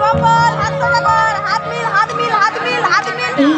কম্বল হাত সোজা কর হাত মিল হাত মিল হাত মিল হাত মিল এই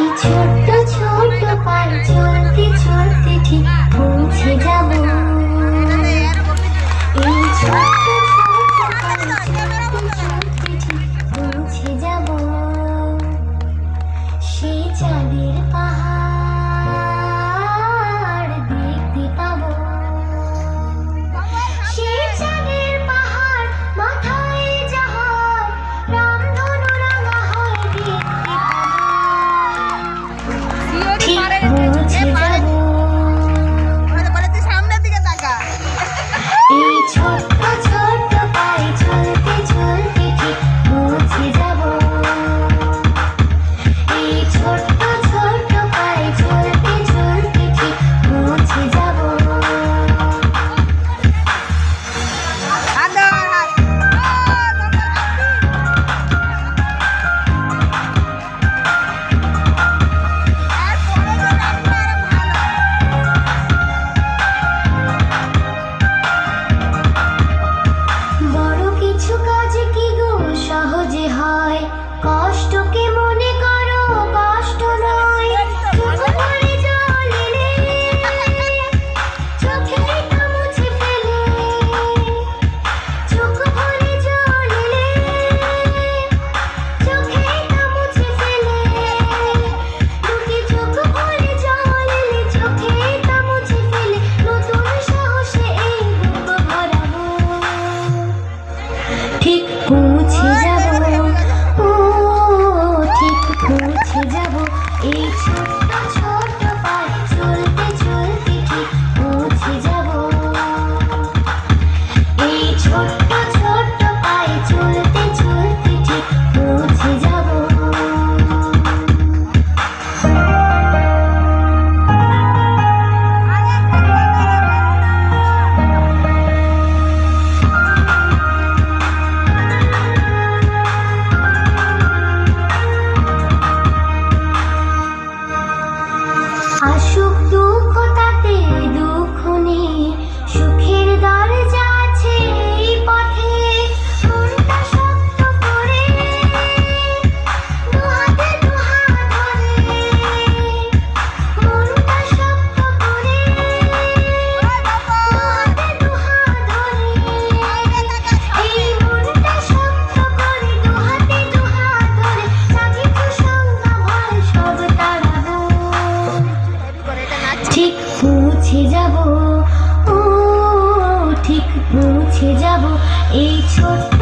এই ছোট্ট